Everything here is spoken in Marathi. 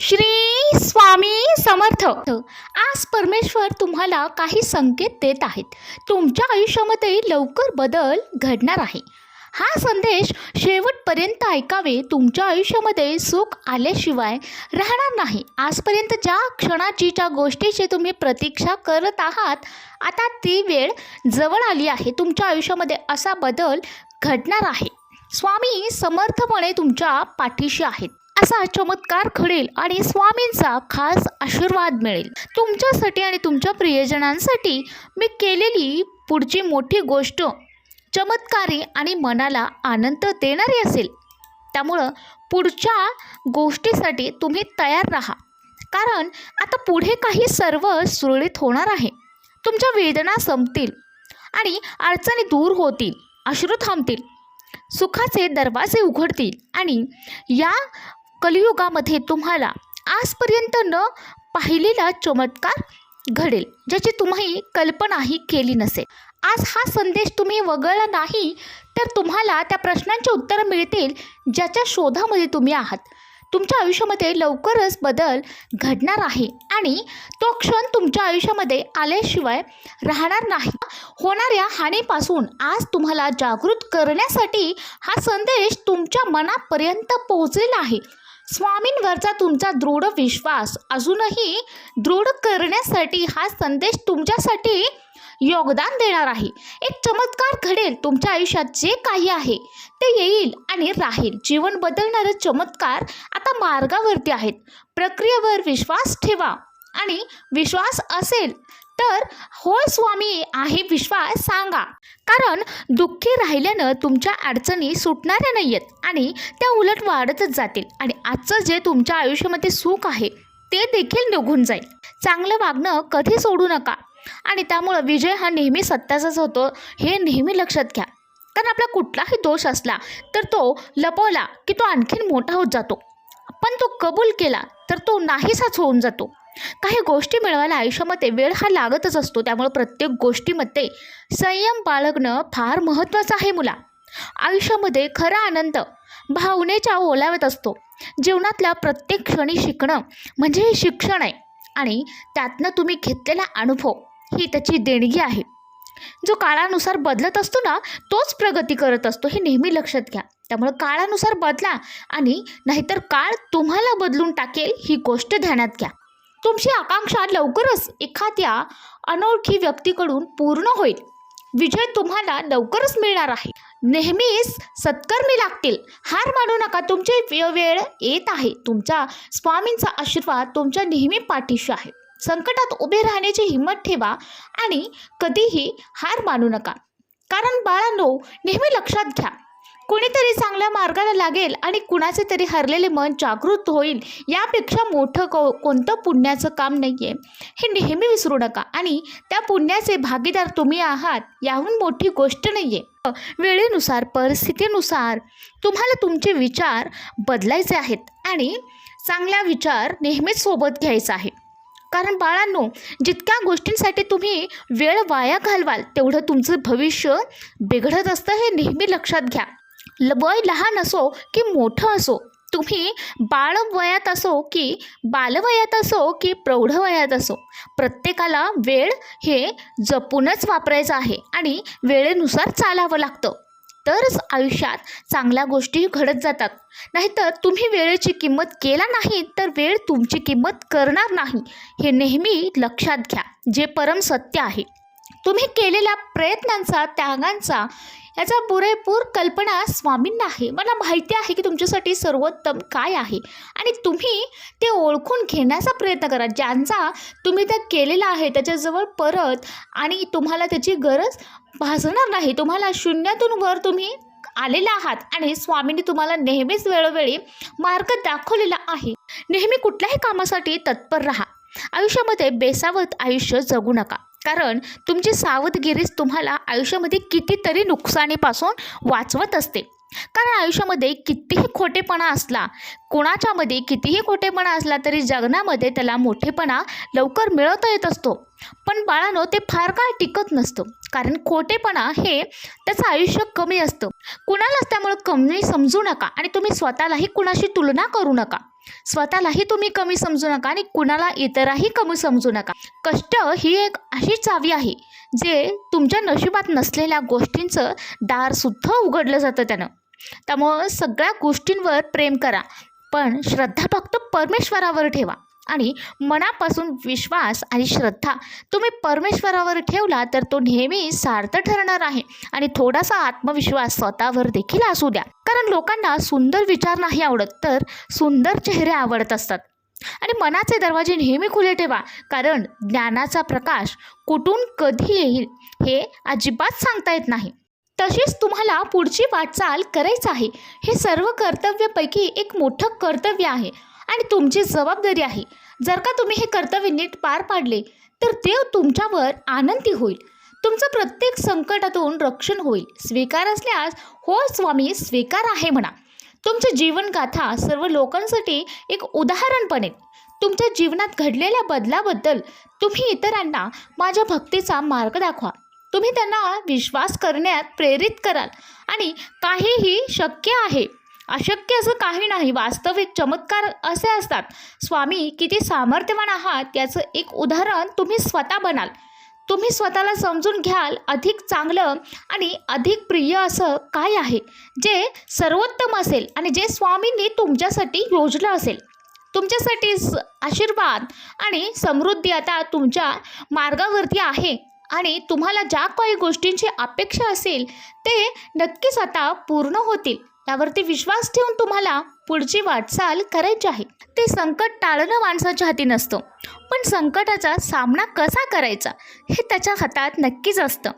श्री स्वामी समर्थ. आज परमेश्वर तुम्हाला काही संकेत देत आहेत. तुमच्या आयुष्यामध्ये लवकर बदल घडणार आहे. हा संदेश शेवटपर्यंत ऐकावे. तुमच्या आयुष्यामध्ये सुख आल्याशिवाय राहणार नाही. आजपर्यंत ज्या क्षणाची ज्या गोष्टीची तुम्ही प्रतीक्षा करत आहात आता ती वेळ जवळ आली आहे. तुमच्या आयुष्यामध्ये असा बदल घडणार आहे. स्वामी समर्थपणे तुमच्या पाठीशी आहेत. असा चमत्कार घडेल आणि स्वामींचा खास आशीर्वाद मिळेल. तुमच्यासाठी आणि तुमच्या प्रियजनांसाठी मी केलेली पुढची मोठी गोष्ट चमत्कारी आणि मनाला आनंद देणारी असेल. त्यामुळं पुढच्या गोष्टीसाठी तुम्ही तयार राहा. कारण आता पुढे काही सर्व सुरळीत होणार आहे. तुमच्या वेदना संपतील आणि अडचणी दूर होतील अश्रू थांबतील. सुखाचे दरवाजे उघडतील आणि या कलियुगामध्ये तुम्हाला आजपर्यंत न पाहिलेला चमत्कार घडेल ज्याची तुम्ही कल्पनाही केली नसेल. आज हा संदेश तुम्ही वगळला नाही तर तुम्हाला त्या प्रश्नांची उत्तरं मिळतील ज्याच्या शोधामध्ये तुम्ही आहात. तुमच्या आयुष्यामध्ये लवकरच बदल घडणार आहे आणि तो क्षण तुमच्या आयुष्यामध्ये आल्याशिवाय राहणार नाही. होणाऱ्या हानीपासून आज तुम्हाला जागृत करण्यासाठी हा संदेश तुमच्या मनापर्यंत पोहोचलेला आहे. स्वामींवरचा तुमचा दृढ विश्वास. अजूनही दृढ करण्यासाठी हा संदेश तुमच्यासाठी योगदान देणार आहे. एक चमत्कार घडेल तुमच्या आयुष्यात जे काही आहे ते येईल आणि राहील. जीवन बदलणारे चमत्कार आता मार्गावरती आहेत. प्रक्रियेवर विश्वास ठेवा आणि विश्वास असेल तर होय स्वामी आहे विश्वास सांगा. कारण दुःखी राहिल्यानं तुमच्या अडचणी सुटणाऱ्या नाही आहेत आणि त्या उलट वाढतच जातील आणि आजचं जे तुमच्या आयुष्यामध्ये सुख आहे ते देखील निघून जाईल. चांगलं वागणं कधी सोडू नका. आणि त्यामुळं विजय हा नेहमी सत्याचाच होतो हे नेहमी लक्षात घ्या. कारण आपला कुठलाही दोष असला तर तो लपवला की तो आणखीन मोठा होत जातो. पण तो कबूल केला तर तो नाहीसाच होऊन जातो. काही गोष्टी मिळवायला आयुष्यामध्ये वेळ हा लागतच असतो. त्यामुळे प्रत्येक गोष्टीमध्ये संयम बाळगणं फार महत्त्वाचं आहे मुला. आयुष्यामध्ये खरा आनंद भावनेच्या ओलाव्यात असतो. जीवनातल्या प्रत्येक क्षणी शिकणं म्हणजे हे शिक्षण आहे. आणि त्यातनं तुम्ही घेतलेला अनुभव ही त्याची देणगी आहे. जो काळानुसार बदलत असतो ना तोच प्रगती करत असतो. हे नेहमी लक्षात घ्या. त्यामुळे काळानुसार बदला आणि नाहीतर काळ तुम्हाला बदलून टाकेल ही गोष्ट ध्यानात घ्या. तुमची आकांक्षा लवकरच एखाद्या अनोळखी व्यक्तीकडून पूर्ण होईल. विजय तुम्हाला लवकरच मिळणार आहे. नेहमीच सत्कर्मी लागतील. हार मानू नका. तुमची वेळ येत आहे. तुमचा स्वामींचा आशीर्वाद तुमच्या नेहमी पाठीशी आहे. संकटात उभे राहण्याची हिंमत ठेवा आणि कधीही हार मानू नका. कारण बाळांनो नेहमी लक्षात घ्या. कोणीतरी चांगल्या मार्गाला लागेल आणि कुणाचे तरी हरलेले मन जागृत होईल यापेक्षा मोठं को कोणतं पुण्याचं काम नाही आहे हे नेहमी विसरू नका आणि त्या पुण्याचे भागीदार तुम्ही आहात याहून मोठी गोष्ट नाही आहे वेळेनुसार परिस्थितीनुसार तुम्हाला तुमचे विचार बदलायचे आहेत आणि चांगला विचार नेहमीच सोबत घ्यायचा आहे. कारण बाळांनो जितक्या गोष्टींसाठी तुम्ही वेळ वाया घालवाल तेवढं तुमचं भविष्य बिघडत असतं हे नेहमी लक्षात घ्या. वय लहान असो की मोठं असो तुम्ही बाळ वयात असो की बालवयात असो की प्रौढ वयात असो प्रत्येकाला वेळ हे जपूनच वापरायचं आहे आणि वेळेनुसार चालावं लागतं. तरच आयुष्यात चांगल्या गोष्टी घडत जातात. नाहीतर तुम्ही वेळेची किंमत केला नाही तर वेळ तुमची किंमत करणार नाही. हे नेहमी लक्षात घ्या जे परम सत्य आहे. तुम्ही केलेल्या प्रयत्नांचा त्यागांचा याचा पुरेपूर कल्पना स्वामींना आहे. मला माहिती आहे की तुमच्यासाठी सर्वोत्तम काय आहे? आणि तुम्ही ते ओळखून घेण्याचा प्रयत्न करा. ज्यांचा तुम्ही त्या केलेला आहे त्याच्याजवळ परत आणि तुम्हाला त्याची गरज भासणार नाही. तुम्हाला शून्यातून वर तुम्ही आलेला आहात आणि स्वामींनी तुम्हाला नेहमीच वेळोवेळी मार्ग दाखवलेला आहे. नेहमी कुठल्याही कामासाठी तत्पर राहा. आयुष्यामध्ये बेसावत आयुष्य जगू नका. कारण तुमची सावधगिरीच तुम्हाला आयुष्यामध्ये कितीतरी नुकसानीपासून वाचवत असते. कारण आयुष्यामध्ये कितीही खोटेपणा असला कोणाच्यामध्ये कितीही खोटेपणा असला तरी जगण्यामध्ये त्याला मोठेपणा लवकर मिळवता येत असतो. पण बाळानो ते फार काळ टिकत नसतं. कारण खोटेपणा हे त्याचं आयुष्य कमी असतं. कुणालाच त्यामुळं कमी समजू नका आणि तुम्ही स्वतःलाही कुणाशी तुलना करू नका. स्वतःलाही तुम्ही कमी समजू नका आणि कुणाला इतरही कमी समजू नका. कष्ट ही एक अशी चावी आहे जे तुमच्या नशिबात नसलेल्या गोष्टींचं दारसुद्धा उघडलं जातं त्यानं. त्यामुळं सगळ्या गोष्टींवर प्रेम करा पण श्रद्धा फक्त परमेश्वरावर ठेवा. आणि मनापासून विश्वास आणि श्रद्धा तुम्ही परमेश्वरावर ठेवला तर तो नेहमी सार्थ ठरणार आहे. आणि थोडासा आत्मविश्वास स्वतःवर देखील असू द्या. कारण लोकांना सुंदर विचार नाही आवडत तर सुंदर चेहरे आवडत असतात. आणि मनाचे दरवाजे नेहमी खुले ठेवा कारण ज्ञानाचा प्रकाश कुठून कधी येईल हे अजिबात सांगता येत नाही. तशीच तुम्हाला पुढची वाटचाल करायचं आहे. हे सर्व कर्तव्यापैकी एक मोठं कर्तव्य आहे. आणि तुमची जबाबदारी आहे. जर का तुम्ही हे कर्तव्य नीट पार पाडले तर देव तुमच्यावर आनंदी होईल. तुमचं प्रत्येक संकटातून रक्षण होईल. स्वीकार असल्यास हो स्वामी स्वीकार आहे म्हणा. तुमची जीवनगाथा सर्व लोकांसाठी एक उदाहरण बनेल. तुमच्या जीवनात घडलेल्या बदलाबद्दल तुम्ही इतरांना माझ्या भक्तीचा मार्ग दाखवा. तुम्ही त्यांना विश्वास करण्यात प्रेरित कराल. आणि काहीही शक्य आहे अशक्य असं काही नाही. वास्तविक चमत्कार असे असतात. स्वामी किती सामर्थ्यवान आहात याचं एक उदाहरण तुम्ही स्वतः बनाल. तुम्ही स्वतःला समजून घ्याल अधिक चांगलं आणि अधिक प्रिय असं काय आहे? जे सर्वोत्तम असेल आणि जे स्वामींनी तुमच्यासाठी योजलं असेल. तुमच्यासाठी स- आशीर्वाद आणि समृद्धी आता तुमच्या मार्गावरती आहे आणि तुम्हाला ज्या काही गोष्टींची अपेक्षा असेल ते नक्कीच आता पूर्ण होतील. यावरती विश्वास ठेवून तुम्हाला पुढची वाटचाल करायची आहे. ते संकट टाळणं माणसाच्या हाती नसतं. पण संकटाचा सामना कसा करायचा हे त्याच्या हातात नक्कीच असतं.